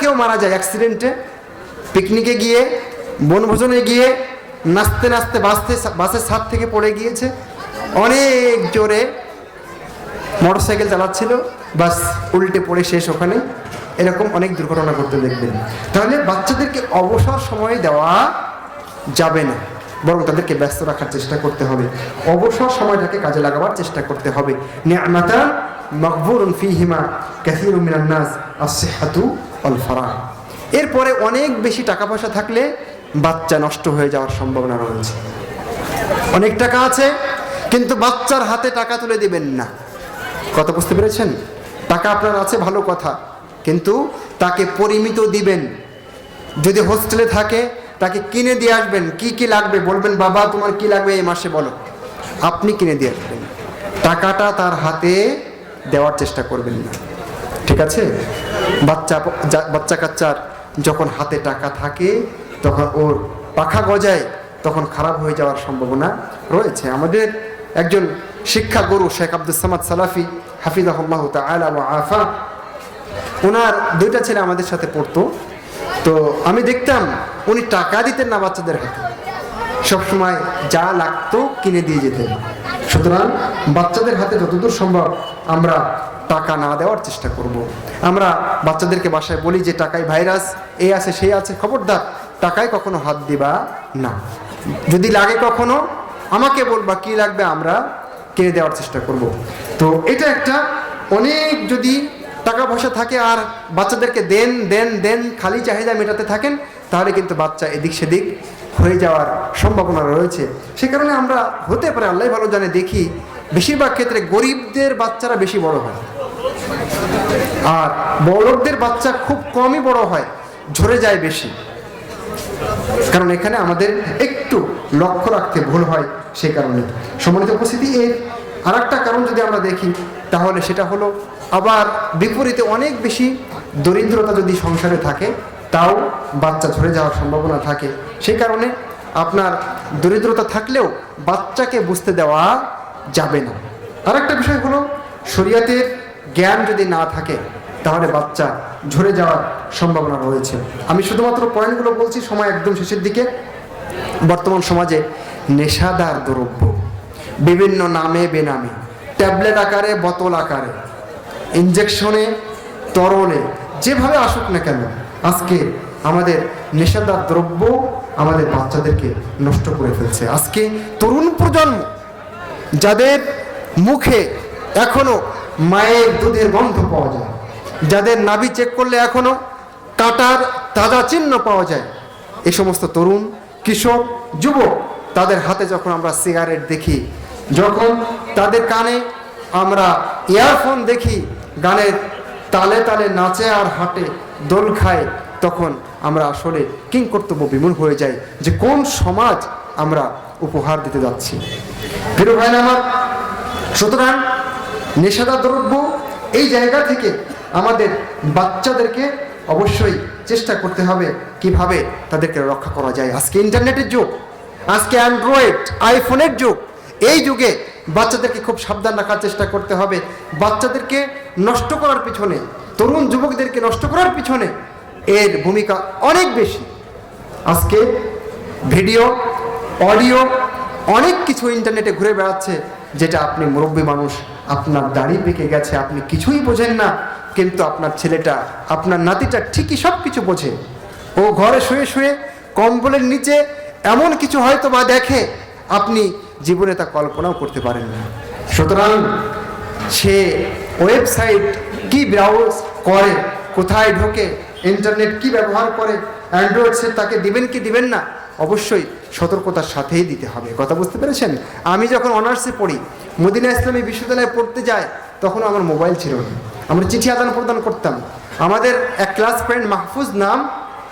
কেউ মারা যায় অ্যাক্সিডেন্টে পিকনিকে গিয়ে, বনভোজনে গিয়ে, নাচতে নাচতে বাসতে বাসের ছাদ থেকে পড়ে গিয়েছে। অনেক জোরে মোটরসাইকেল চালাচ্ছিল, বাস উল্টে পড়ে শেষ ওখানে। এরকম অনেক দুর্ঘটনা করতে দেখবেন। তাহলে বাচ্চাদেরকে অবসর সময় দেওয়া যাবে না। বরং তাদেরকে ব্যস্ত রাখার চেষ্টা করতে হবে। অবসর সময়টাকে কাজে লাগাবার চেষ্টা করতে হবে। নিয়ামাতা মকবুরুন ফিহিমা কাসিরুম মিনান নাস আস-সিহহাতু ওয়াল ফারাহ এরপরে অনেক বেশি টাকা পয়সা থাকলে বাচ্চা নষ্ট হয়ে যাওয়ার সম্ভাবনা রয়েছে। অনেক টাকা আছে, কিন্তু বাচ্চার হাতে টাকা তুলে দিবেন না। কথা বুঝতে পেরেছেন? টাকা আপনার আছে, ভালো কথা। কিন্তু তাকে পরিমিত দিবেন। যদি হোস্টেলে থাকে, তাকে কিনে দিয়ে আসবেন। কি কি লাগবে? বলবেন, বাবা, তোমার কি লাগবে এই মাসে বলো। আপনি কিনে দিয়ে আসবেন। টাকাটা তার হাতে দেওয়ার চেষ্টা করবেন না। ঠিক আছে? বাচ্চা বাচ্চা কাচ্চার যখন হাতে টাকা থাকে, তখন ওর পাখা গজায়, তখন খারাপ হয়ে যাওয়ার সম্ভাবনা রয়েছে। আমাদের একজন শিক্ষা গুরু শেখ আব্দুল সামাদ সালাফি হাফিজাহুল্লাহ ওয়া আফা, ওনার দুইটা ছেলে আমাদের সাথে পড়তো। তো আমি দেখতাম উনি টাকা দিতেন না বাচ্চাদের হাতে। সবসময় যা লাগতো কিনে দিয়ে যেতেন। সুতরাং বাচ্চাদের হাতে যতদূর সম্ভব আমরা টাকা না দেওয়ার চেষ্টা করব। আমরা বাচ্চাদেরকে বাসায় বলি যে টাকায় ভাইরাস এই আছে সেই আছে, খবরদার টাকায় কখনো হাত দিবা না যদি লাগে কখনো, আমাকে বলবা কি লাগবে, আমরা কিনে দেওয়ার চেষ্টা করব। তো এটা একটা অনেক যদি টাকা পয়সা থাকে আর বাচ্চাদেরকে দেন দেন দেন, খালি চাহিদা মেটাতে থাকেন, তাহলে কিন্তু বাচ্চা এদিক সেদিক হয়ে যাওয়ার সম্ভাবনা রয়েছে সে কারণে আমরা হতে পারে, আল্লাহ ভালো জানে, দেখি বেশিরভাগ ক্ষেত্রে গরিবদের বাচ্চারা বেশি বড় হয়। আর বড়দের বাচ্চা খুব কমই বড় হয়, ঝরে যায় বেশি। কারণ এখানে আমাদের একটু লক্ষ্য রাখতে ভুল হয় সেই কারণে। সম্মানিত উপস্থিতি, এর আর একটা কারণ যদি আমরা দেখি, তাহলে সেটা হলো আবার বিপরীতে অনেক বেশি দরিদ্রতা যদি সংসারে থাকে, তাও বাচ্চা ঝরে যাওয়ার সম্ভাবনা থাকে। সেই কারণে আপনার দরিদ্রতা থাকলেও বাচ্চাকে বুঝতে দেওয়া যাবে না। আর একটা বিষয় হলো, শরিয়াতের জ্ঞান যদি না থাকে, তাহলে বাচ্চা ঝরে যাওয়ার সম্ভাবনা রয়েছে। আমি শুধুমাত্র পয়েন্টগুলো বলছি, সময় একদম শেষের দিকে। বর্তমান সমাজে নেশাদার দ্রব্য, বিভিন্ন নামে বেনামে, ট্যাবলেট আকারে, বোতল আকারে ইঞ্জেকশনে তরলে, যেভাবে আসুক না কেন, আজকে আমাদের নেশাদার দ্রব্য আমাদের বাচ্চাদেরকে নষ্ট করে ফেলছে। আজকে তরুণ প্রজন্ম যাদের মুখে এখনও মায়ের দুধের গন্ধ পাওয়া যায়, যাদের নাভি চেক করলে এখনও কাটার তাজা চিহ্ন পাওয়া যায় এই সমস্ত তরুণ, কিশোর, যুবক, তাদের হাতে যখন আমরা সিগারেট দেখি, যখন তাদের কানে আমরা ইয়ারফোন দেখি, গানের তালে তালে নাচে আর হাঁটে, দোল খায়, তখন আমরা আসলে কিং কর্তব্য বিমূল হয়ে যাই যে কোন সমাজ আমরা উপহার দিতে যাচ্ছি। প্রিয় ভাই আমার, সুতরাং নেশাদার দ্রব্য এই জায়গা থেকে আমাদের বাচ্চাদেরকে অবশ্যই চেষ্টা করতে হবে কীভাবে তাদেরকে রক্ষা করা যায়। আজকে ইন্টারনেটের যুগ, আজকে অ্যান্ড্রয়েড, আইফোনের যুগ, এই যুগে বাচ্চাদেরকে খুব সাবধান রাখার চেষ্টা করতে হবে। বাচ্চাদেরকে নষ্ট করার পিছনে, তরুণ যুবকদেরকে নষ্ট করার পিছনে এর ভূমিকা অনেক বেশি। আজকে ভিডিও অডিও অনেক কিছু ইন্টারনেটে ঘুরে বেড়াচ্ছে, যেটা আপনি মুরব্বী মানুষ, আপনার দাড়ি পেকে গেছে, আপনি কিছুই বোঝেন না, কিন্তু আপনার ছেলেটা, আপনার নাতিটা ঠিকই সব কিছু বোঝে। ও ঘরে শুয়ে শুয়ে কম্বলের নিচে এমন কিছু হয়তো বা দেখে, আপনি জীবনে তা কল্পনাও করতে পারেন না। সুতরাং সে ওয়েবসাইট কি ব্রাউজ করে, কোথায় ঢোকে ইন্টারনেট কি ব্যবহার করে, অ্যান্ড্রয়েড সে তাকে দিবেন কি দিবেন না অবশ্যই সতর্কতার সাথেই দিতে হবে। কথা বুঝতে পেরেছেন? আমি যখন অনার্সে পড়ি, মদিনা ইসলামী বিশ্ববিদ্যালয়ে পড়তে যাই তখন আমার মোবাইল ছিল না। আমরা চিঠি আদান প্রদান করতাম। আমাদের এক ক্লাস ফ্রেন্ড মাহফুজ নাম,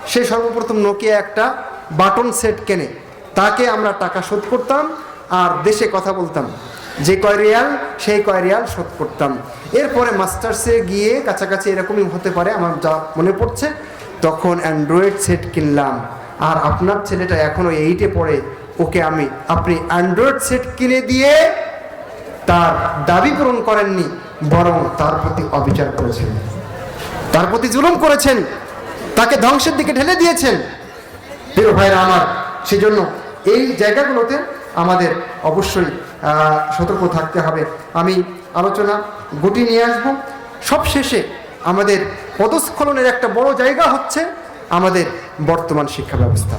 সে সর্বপ্রথম নোকিয়া একটা বাটন সেট কেনে। তাকে আমরা টাকা শোধ করতাম আর দেশে কথা বলতাম। যে কয় রিয়াল, সেই কয় রিয়াল শোধ করতাম। এরপরে মাস্টার্সে গিয়ে কাছাকাছি এরকমই হতে পারে, আমার যা মনে পড়ছে, তখন অ্যান্ড্রয়েড সেট কিনলাম। আর আপনার ছেলেটা এখনও এইটে পড়ে, ওকে আমি, আপনি অ্যান্ড্রয়েড সেট কিনে দিয়ে তার দাবি পূরণ করেননি, বরং তার প্রতি অবিচার করেছেন। তার প্রতি জুলুম করেছেন, তাকে ধ্বংসের দিকে ঢেলে দিয়েছেন। প্রিয় ভাইরা আমার, সেজন্য এই জায়গাগুলোতে আমাদের অবশ্যই সতর্ক থাকতে হবে। আমি আলোচনা গুটি নিয়ে আসব। সব শেষে আমাদের পদস্খলনের একটা বড় জায়গা হচ্ছে আমাদের বর্তমান শিক্ষা ব্যবস্থা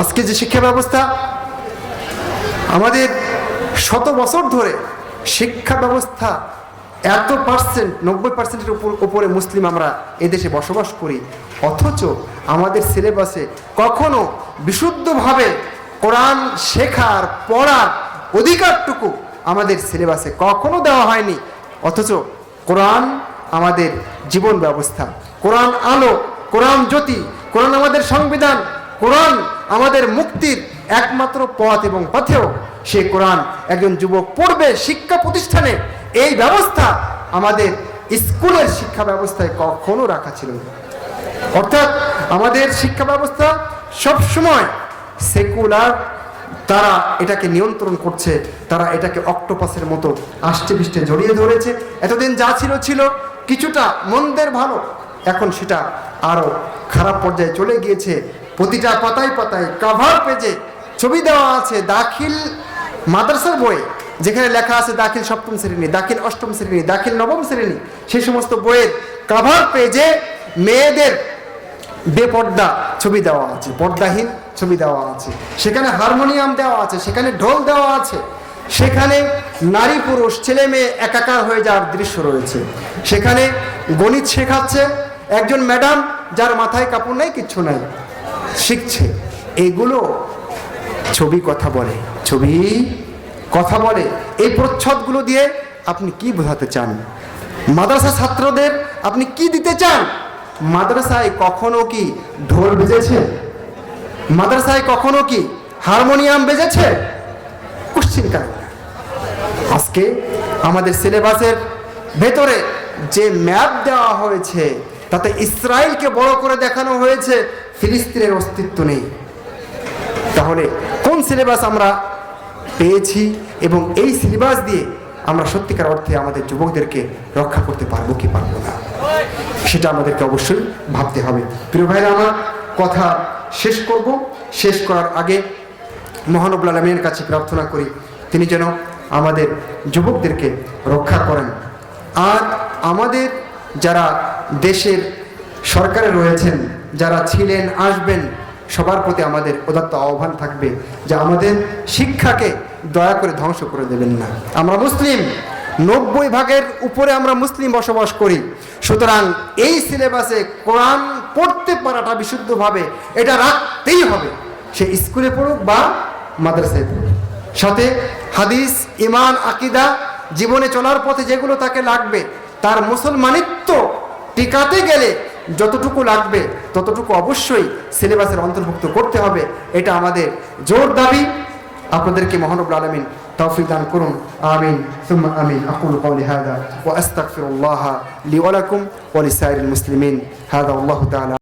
আজকে যে শিক্ষা ব্যবস্থা আমাদের শত বছর ধরে শিক্ষা ব্যবস্থা এত পার্সেন্ট নব্বই পার্সেন্টের উপর, উপরে মুসলিম আমরা এদেশে বসবাস করি, অথচ আমাদের সিলেবাসে কখনো বিশুদ্ধভাবে কোরআন শেখার পড়ার অধিকারটুকু আমাদের সিলেবাসে কখনো দেওয়া হয়নি, অথচ কোরআন আমাদের জীবন ব্যবস্থা। কোরআন আলো কোরআন জ্যোতি, কোরআন আমাদের সংবিধান, কোরআন আমাদের মুক্তির একমাত্র পথ এবং পথেও সে কোরআন একজন যুবক পড়বে শিক্ষা প্রতিষ্ঠানে। এই ব্যবস্থা আমাদের স্কুলের শিক্ষা ব্যবস্থায় কখনো রাখা ছিল না। অর্থাৎ আমাদের শিক্ষা ব্যবস্থা সবসময় সেকুলার, তারা এটাকে নিয়ন্ত্রণ করছে, তারা এটাকে অক্টোপাসের মতো আষ্টে পৃষ্ঠে জড়িয়ে ধরেছে। এতদিন যা ছিল ছিল কিছুটা মন্দের ভালো এখন সেটা আরও খারাপ পর্যায়ে চলে গিয়েছে। প্রতিটা পাতায় পাতায় কাভার পেজে ছবি দেওয়া আছে দাখিল মাদ্রাসার বইয়ে যেখানে লেখা আছে দাখিল সপ্তম শ্রেণি, দাখিল অষ্টম শ্রেণি, দাখিল নবম শ্রেণি। সেই সমস্ত বইয়ের কাভার পেজে মেয়েদের বেপর্দা ছবি দেওয়া আছে, পর্দাহীন ছবি দেওয়া আছে। সেখানে হারমোনিয়াম দেওয়া আছে, সেখানে ঢোল দেওয়া আছে। সেখানে নারী পুরুষ, ছেলে মেয়ে একাকার হয়ে যাওয়ার দৃশ্য রয়েছে। সেখানে গণিত শেখাচ্ছে একজন ম্যাডাম যার মাথায় কাপড় নাই, কিচ্ছু নাই, শিখছে। এগুলো ছবি কথা বলে, ছবি কথা বলে। এই প্রচ্ছদগুলো দিয়ে আপনি কি বোঝাতে চান? মাদ্রাসা ছাত্রদের আপনি কি দিতে চান? মাদ্রাসায় কখনো কি ঢোল বেজেছে? মাদ্রাসায় কখনো কি হারমোনিয়াম বেজেছে? কোশ্চিন কেন আজকে আমাদের সিলেবাসের ভেতরে যে ম্যাপ দেওয়া হয়েছে তাতে ইসরায়েলকে বড় করে দেখানো হয়েছে, ফিলিস্তিনের অস্তিত্ব নেই। তাহলে কোন সিলেবাস আমরা পেয়েছি এবং এই সিলেবাস দিয়ে আমরা সত্যিকার অর্থে আমাদের যুবকদেরকে রক্ষা করতে পারব কি পারব না? সেটা আমাদেরকে অবশ্যই ভাবতে হবে। প্রিয় ভাইরা, আমার কথা শেষ করব। শেষ করার আগে মহানবুল আলমীর কাছে প্রার্থনা করি, তিনি যেন আমাদের যুবকদেরকে রক্ষা করেন। আর আমাদের যারা দেশের সরকারে রয়েছেন, যারা ছিলেন, আসবেন, সবার প্রতি আমাদের উদাত্ত আহ্বান থাকবে যে আমাদের শিক্ষাকে দয়া করে ধ্বংস করে দেবেন না। আমরা মুসলিম, নব্বই ভাগের উপরে আমরা মুসলিম বসবাস করি। সুতরাং এই সিলেবাসে কোরআন পড়তে পারাটা বিশুদ্ধভাবে এটা রাখতেই হবে। সে স্কুলে পড়ুক বা মাদ্রাসায় পড়ুক। সাথে হাদিস ইমান আকিদা জীবনে চলার পথে যেগুলো তাকে লাগবে তার মুসলমানিত্ব টিকাতে গেলে যতটুকু লাগবে, ততটুকু অবশ্যই সিলেবাসের অন্তর্ভুক্ত করতে হবে। এটা আমাদের জোর দাবি। আপনাদেরকে মহানবুল আলমিন তৌফিক দান করুন। আমিন। আমিন। আকুল কওলি হাদা ওয়া আস্তাগফিরুল্লাহ লি ওয়া লাকুম মুসলিমিন। হাদা উল্লাহ তাআলা।